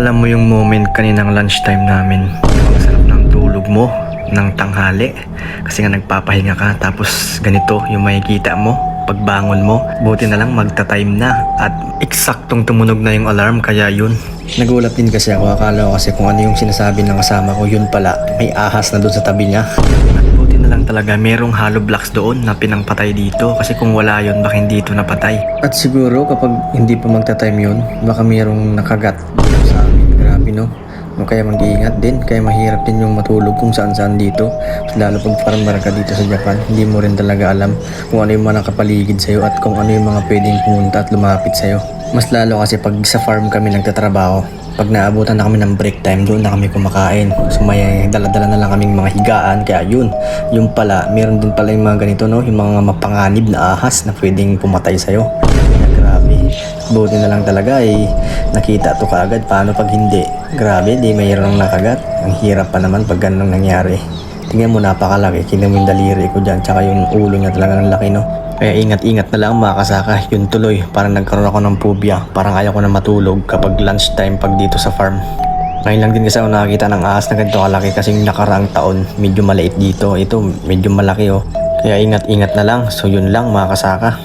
Alam mo yung moment kaninang lunchtime namin. Ang sarap ng tulog mo ng tanghali. Kasi nga nagpapahinga ka tapos ganito yung makikita mo pagbangon mo. Buti na lang magta-time na at eksaktong tumunog na yung alarm kaya yun. Nagulat din kasi ako. Akala ko kasi kung ano yung sinasabi ng kasama ko yun pala. May ahas na doon sa tabi niya. Lang talaga merong hollow blocks doon na pinangpatay dito kasi kung wala yun baka hindi ito napatay. At siguro kapag hindi pa magta-time yun baka merong nakagat sa amin. Grabe no. No, kaya mag-iingat din, kaya mahirap din yung matulog kung saan-saan dito. Lalo pag farmer ka dito sa Japan, hindi mo rin talaga alam kung ano yung mga nakapaligid sa'yo at kung ano yung mga pwedeng pumunta at lumapit sa'yo. Mas lalo kasi pag sa farm kami nagtatrabaho, pag naabutan na kami ng break time, doon na kami kumakain. So may dala-dala na lang kaming mga higaan, kaya yun. Yung pala, meron din pala yung mga ganito, no? Yung mga mapanganib na ahas na pwedeng pumatay sa'yo. Grabe. Buti na lang talaga eh, nakita to kaagad. Paano pag hindi? Grabe, di mayroong nakagat. Ang hirap pa naman pag ganun nangyari. Tingnan mo, napakalaki. Tingnan mo yung daliri ko dyan. Tsaka yung ulo niya talagang laki, no? Kaya ingat-ingat na lang mga kasaka. Yun tuloy. Parang nagkaroon ako ng phobia. Parang ayaw ko na matulog kapag lunchtime pag dito sa farm. Ngayon lang din kasi ako nakakita ng ahas na ganito kalaki kasi yung nakaraang taon medyo maliit dito. Ito medyo malaki oh. Kaya ingat-ingat na lang. So yun lang mga kasaka.